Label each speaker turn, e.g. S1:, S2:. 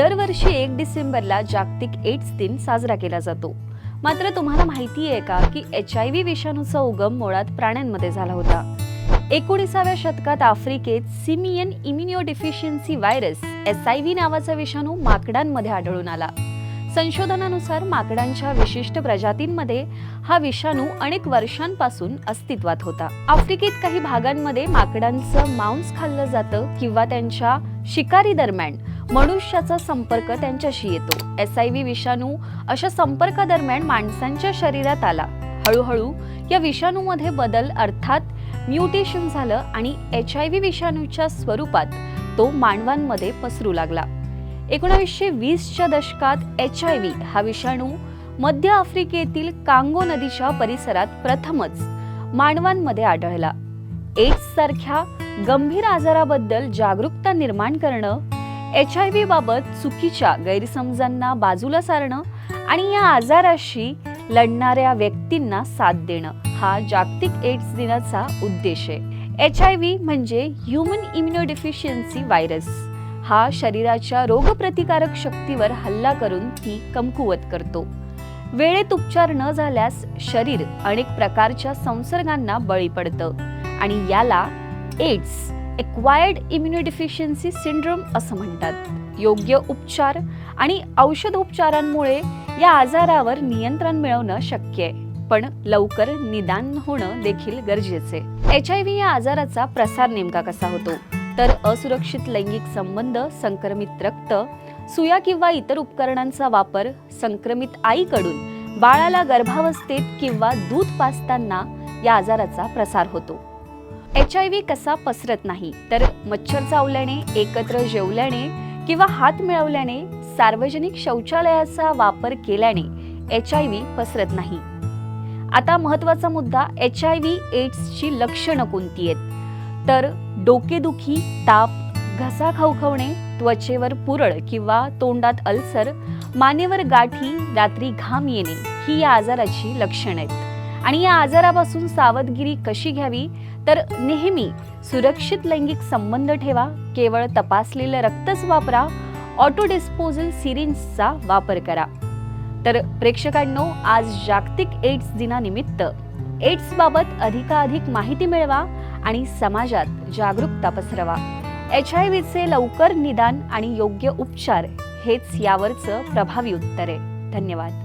S1: दरवर्षी एक डिसेंबरला जागतिक एड्स दिन साजरा केला जातो. मात्र तुम्हाला माहिती आहे का की एच आय व्ही विषाणूचा उगम मुळात प्राण्यांमध्ये झाला होता. एकोणीसाव्या शतकात आफ्रिकेत simian immunodeficiency virus S I V नावाचा विषाणू माकडांमध्ये आढळून आला. संशोधनानुसार माकडांच्या विशिष्ट प्रजातींमध्ये हा विषाणू अनेक वर्षांपासून अस्तित्वात होता. आफ्रिकेत काही भागांमध्ये माकडांचं मांस खाल्लं जातं किंवा त्यांच्या शिकारी दरम्यान मनुष्याचा संपर्क त्यांच्याशी येतो. एस आय व्ही विषाणू अशा संपर्कादरम्यान माणसांच्या शरीरात आला. हळूहळू या विषाणूमध्ये बदल अर्थात म्युटेशन झालं आणि एच आय व्ही विषाणूच्या स्वरूपात तो मानवांमध्ये पसरू लागला. एकोणावीसशे वीसच्या दशकात एच आय व्ही हा विषाणू मध्य आफ्रिकेतील कांगो नदीच्या परिसरात प्रथमच मानवांमध्ये आढळला. एड्स सारख्या गंभीर आजाराबद्दल जागरूकता निर्माण करणं एच आय व्ही बाबत चुकीच्या गैरसमजांना बाजूला सारणं आणि या आजाराशी लढणाऱ्या व्यक्तींना साथ देणं हा जागतिक एड्स दिनाचा उद्देश आहे. एच आय व्ही म्हणजे ह्युमन इम्युनोडिफिशियन्सी व्हायरस हा शरीराच्या रोगप्रतिकारक शक्तीवर हल्ला करून ती कमकुवत करतो. वेळेत उपचार न झाल्यास शरीर अनेक प्रकारच्या संसर्गांना बळी पडतं आणि याला एड्स एक्वायर्ड इम्युनोडिफिशियन्सी सिंड्रोम असं म्हणतात. योग्य उपचार आणि औषधोपचारांमुळे या आजारावर नियंत्रण मिळवणं शक्य आहे. पण लवकर निदान होणं देखील गरजेचे एच आय व्ही या आजाराचा प्रसार नेमका कसा होतो? तर असुरक्षित लैंगिक संबंध संक्रमित रक्त सुया किंवा इतर उपकरणांचा वापर संक्रमित आईकडून बाळाला गर्भावस्थेत किंवा दूध पाजताना या आजाराचा प्रसार होतो. एच आय व्ही कसा पसरत नाही तर मच्छर चावल्याने एकत्र जेवल्याने किंवा हात मिळवल्याने सार्वजनिक शौचालयाचा वापर केल्याने एच आय व्ही पसरत नाही. आता महत्त्वाचा मुद्दा एच आय व्ही एड्सची लक्षणं कोणती आहेत? तर डोकेदुखी ताप घसा खवखवणे त्वचेवर पुरळ किंवा तोंडात अल्सर मानेवर गाठी रात्री घाम येणे ही या आजाराची लक्षणं आहेत. आणि या आजारापासून सावधगिरी कशी घ्यावी? तर नेहमी सुरक्षित लैंगिक संबंध ठेवा केवळ तपासलेलं रक्तच वापरा ऑटो डिस्पोजल सिरिंजचा वापर करा. तर प्रेक्षकांनो आज जागतिक एड्स दिनानिमित्त एड्स बाबत अधिकाधिक माहिती मिळवा आणि समाजात जागरूकता पसरवा. एच आय व्हीचे लवकर निदान आणि योग्य उपचार हेच यावरचं प्रभावी उत्तर. आहे धन्यवाद.